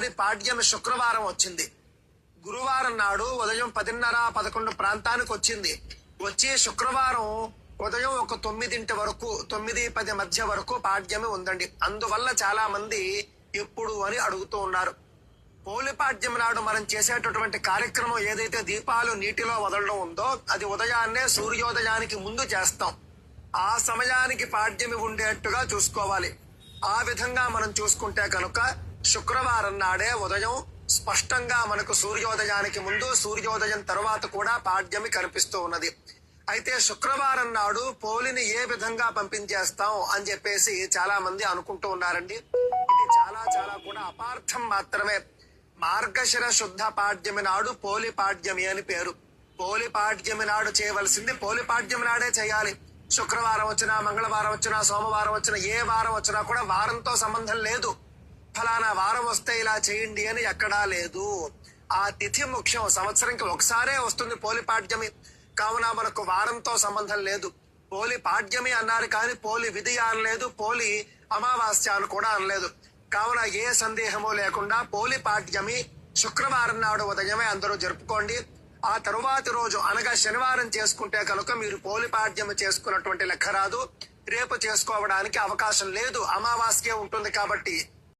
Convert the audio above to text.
కానీ పాడ్యమి శుక్రవారం వచ్చింది. గురువారం నాడు ఉదయం పదిన్నర పదకొండు ప్రాంతానికి వచ్చింది. వచ్చి శుక్రవారం ఉదయం ఒక తొమ్మిదింటి వరకు తొమ్మిది పది మధ్య వరకు పాడ్యమి ఉందండి. అందువల్ల చాలా మంది ఎప్పుడు అని అడుగుతూ ఉన్నారు. పోలిపాడ్యం నాడు మనం చేసేటటువంటి కార్యక్రమం ఏదైతే దీపాలు నీటిలో వదలడం ఉందో అది ఉదయాన్నే సూర్యోదయానికి ముందు చేస్తాం. ఆ సమయానికి పాడ్యమి ఉండేట్టుగా చూసుకోవాలి. ఆ విధంగా మనం చూసుకుంటే కనుక శుక్రవారం నాడే ఉదయం స్పష్టంగా మనకు సూర్యోదయానికి ముందు సూర్యోదయం తర్వాత కూడా పాడ్యమి కనిపిస్తూ ఉన్నది. అయితే శుక్రవారం నాడు పోలిని ఏ విధంగా పంపించేస్తాం అని చెప్పేసి చాలా మంది అనుకుంటూ ఉన్నారండి. ఇది చాలా చాలా కూడా అపార్థం మాత్రమే. మార్గశిర శుద్ధ పాడ్యమి నాడు పోలి పాడ్యమి అని పేరు. పోలి పాడ్యమి నాడు చేయవలసింది పోలి పాడ్యమి నాడే చేయాలి. శుక్రవారం వచ్చినా మంగళవారం వచ్చినా సోమవారం వచ్చినా ఏ వారం వచ్చినా కూడా వారంతో సంబంధం లేదు. ఫలానా వారం వస్తే ఇలా చేయండి అని ఎక్కడా లేదు. ఆ తిథి ముఖ్యం. సంవత్సరంకి ఒకసారే వస్తుంది పోలి పాడ్యమి. కావున మనకు వారంతో సంబంధం లేదు. పోలి పాడ్యమి అన్నారు కానీ పోలి విధి అనలేదు పోలి అమావాస్య అని కూడా అనలేదు. కావున ఏ సందేహము లేకుండా పోలి పాడ్యమి శుక్రవారం నాడు ఉదయమే అందరూ జరుపుకోండి. ఆ తరువాతి రోజు అనగా శనివారం చేసుకుంటే కనుక మీరు పోలి పాడ్యమి చేసుకున్నటువంటి లెక్క రాదు. రేపు చేసుకోవడానికి అవకాశం లేదు. అమావాస్య ఉంటుంది కాబట్టి